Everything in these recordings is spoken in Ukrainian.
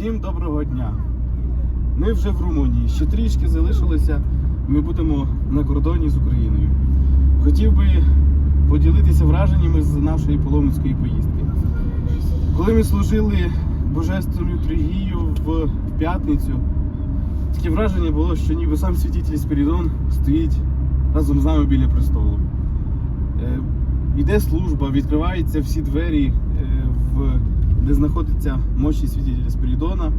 Всім доброго дня. Ми вже в Румунії. Ще трішки залишилося. Ми будемо на кордоні з Україною. Хотів би поділитися враженнями з нашої паломницької поїздки. Коли ми служили Божественну літургію в п'ятницю, таке враження було, що ніби сам святитель Спірідон стоїть разом з нами біля престолу. Е, Йде служба, відкриваються всі двері, е, в, де знаходиться мощі святителя Спірідона.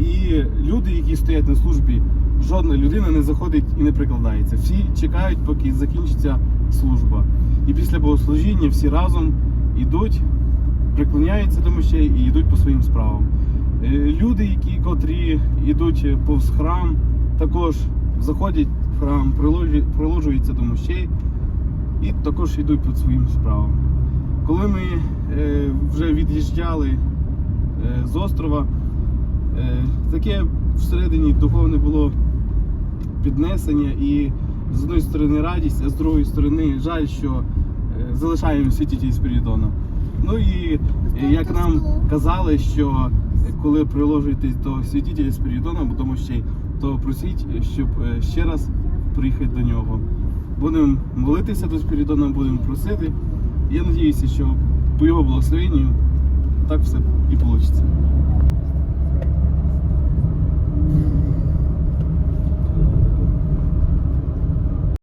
І люди, які стоять на службі, жодна людина не заходить і не прикладається. Всі чекають, поки закінчиться служба. І після богослужіння всі разом йдуть, приклоняються до мощей і йдуть по своїм справам. Е, Люди, які котрі йдуть повз храм, також заходять в храм, приложуються до мощей і також йдуть по своїм справам. Коли ми е, вже від'їжджали е, з острова, е, таке всередині духовне було піднесення і з одної сторони радість, а з другої сторони жаль, що залишаємо святителі Спірідона. Ну і як нам казали, що коли приложуєтесь до святителя Спірідона, бо тому ще й, то просіть, щоб ще раз приїхати до нього. Будемо молитися до Спірідона, будемо просити. Я сподіваюся, що по його благословенню так все і вийде.